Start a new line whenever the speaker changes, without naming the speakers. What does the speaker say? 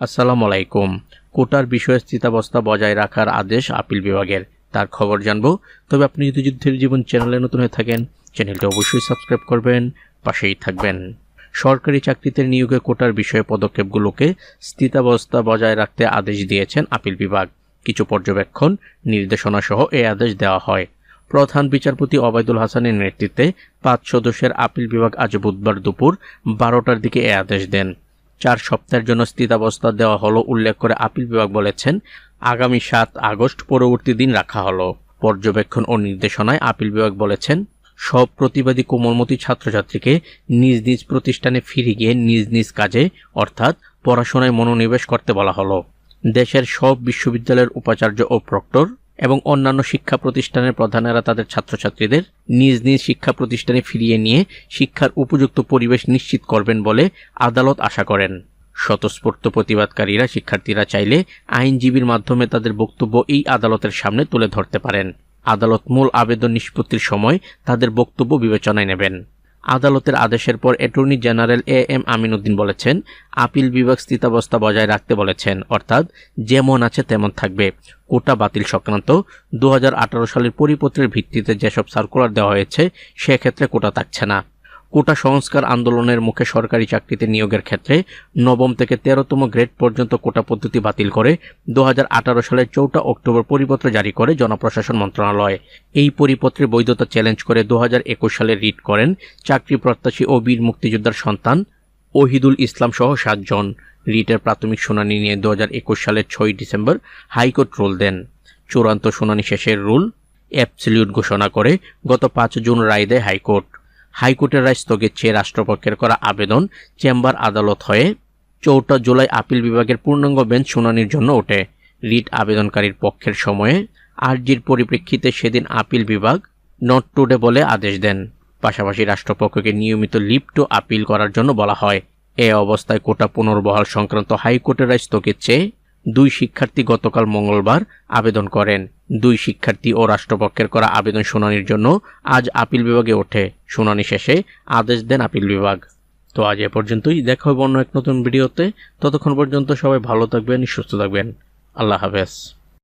আসসালামু আলাইকুম কোটার বিষয়ে স্থিতাবস্থা বজায় রাখার আদেশ আপিল বিভাগের। তার খবর জানব। তবে আপনি যদি যুদ্ধের জীবন চ্যানেলে নতুন হয়ে থাকেন, চ্যানেলটি অবশ্যই সাবস্ক্রাইব করবেন, পাশেই থাকবেন। সরকারি চাকরিতে নিয়োগে কোটার বিষয়ে পদক্ষেপগুলোকে স্থিতাবস্থা বজায় রাখতে আদেশ দিয়েছেন আপিল বিভাগ। কিছু পর্যবেক্ষণ, নির্দেশনা সহ এই আদেশ দেওয়া হয়। প্রধান বিচারপতি অবায়দুল হাসানের নেতৃত্বে পাঁচ সদস্যের আপিল বিভাগ আজ বুধবার দুপুর বারোটার দিকে এ আদেশ দেন। চার সপ্তাহের জন্য স্থিতাবস্থা দেওয়া হলো উল্লেখ করে আপিল বিভাগ বলেছেন, আগামী সাত আগস্ট পরবর্তী দিন রাখা হলো। পর্যবেক্ষণ ও নির্দেশনায় আপিল বিভাগ বলেছেন, সব প্রতিবাদী কোমলমতি ছাত্রছাত্রীকে নিজ নিজ প্রতিষ্ঠানে ফিরে গিয়ে নিজ নিজ কাজে, অর্থাৎ পড়াশোনায় মনোনিবেশ করতে বলা হলো। দেশের সব বিশ্ববিদ্যালয়ের উপাচার্য ও প্রক্টর এবং অন্যান্য শিক্ষা প্রতিষ্ঠানের প্রধানেরা তাদের ছাত্রছাত্রীদের নিজ নিজ শিক্ষা প্রতিষ্ঠানে ফিরিয়ে নিয়ে শিক্ষার উপযুক্ত পরিবেশ নিশ্চিত করবেন বলে আদালত আশা করেন। স্বতঃস্ফূর্ত প্রতিবাদকারীরা শিক্ষার্থীরা চাইলে আইনজীবীর মাধ্যমে তাদের বক্তব্য এই আদালতের সামনে তুলে ধরতে পারেন। আদালত মূল আবেদন নিষ্পত্তির সময় তাদের বক্তব্য বিবেচনায় নেবেন। আদালতের আদেশের পর attorney general A M Aminuddin বলেছেন, আপিল বিভাগ স্থিতাবস্থা বজায় রাখতে বলেছেন, অর্থাৎ যেমন আছে তেমন থাকবে। কোটা বাতিল সংক্রান্ত দু হাজার আঠারো সালের পরিপত্রের ভিত্তিতে যেসব সার্কুলার দেওয়া হয়েছে, সেক্ষেত্রে কোটা থাকছে না। কোটা সংস্কার আন্দোলনের মুখে সরকারি চাকরিতে নিয়োগের ক্ষেত্রে নবম থেকে তেরোতম গ্রেড পর্যন্ত কোটা পদ্ধতি বাতিল করে দু হাজার আঠারো সালের চৌঠা অক্টোবর পরিপত্র জারি করে জনপ্রশাসন মন্ত্রণালয়। এই পরিপত্রের বৈধতা চ্যালেঞ্জ করে দু হাজার একুশ সালে রিট করেন চাকরি প্রত্যাশী ও বীর মুক্তিযোদ্ধার সন্তান ওহিদুল ইসলাম সহ সাতজন। রিটের প্রাথমিক শুনানি নিয়ে দু হাজার একুশ সালের ছয় ডিসেম্বর হাইকোর্ট রুল দেন। চূড়ান্ত শুনানি শেষের রুল অ্যাবসলিউট ঘোষণা করে গত পাঁচ জুন রায় দেয় হাইকোর্ট। হাইকোর্টের রায় স্থগিত চেয়ে রাষ্ট্রপক্ষের করা আবেদন চেম্বার আদালত হয়ে চৌঠা জুলাই আপিল বিভাগের পূর্ণাঙ্গ বেঞ্চ শুনানির জন্য ওঠে। রিট আবেদনকারীর পক্ষের সময়ে আর্জির পরিপ্রেক্ষিতে সেদিন আপিল বিভাগ নট টুডে বলে আদেশ দেন। পাশাপাশি রাষ্ট্রপক্ষকে নিয়মিত লিভ টু আপিল করার জন্য বলা হয়। এ অবস্থায় কোটা পুনর্বহাল সংক্রান্ত হাইকোর্টের রায় স্থগিত চেয়ে শিক্ষার্থী গতকাল মঙ্গলবার আবেদন করেন। দুই শিক্ষার্থী ও রাষ্ট্রপক্ষের করা আবেদন শুনানির জন্য আজ আপিল বিভাগে ওঠে। শুনানি শেষে আদেশ দেন আপিল বিভাগ। তো আজ এ পর্যন্তই। দেখা হবে অন্য এক নতুন ভিডিওতে। ততক্ষণ পর্যন্ত সবাই ভালো থাকবেন, সুস্থ থাকবেন। আল্লাহ হাফেজ।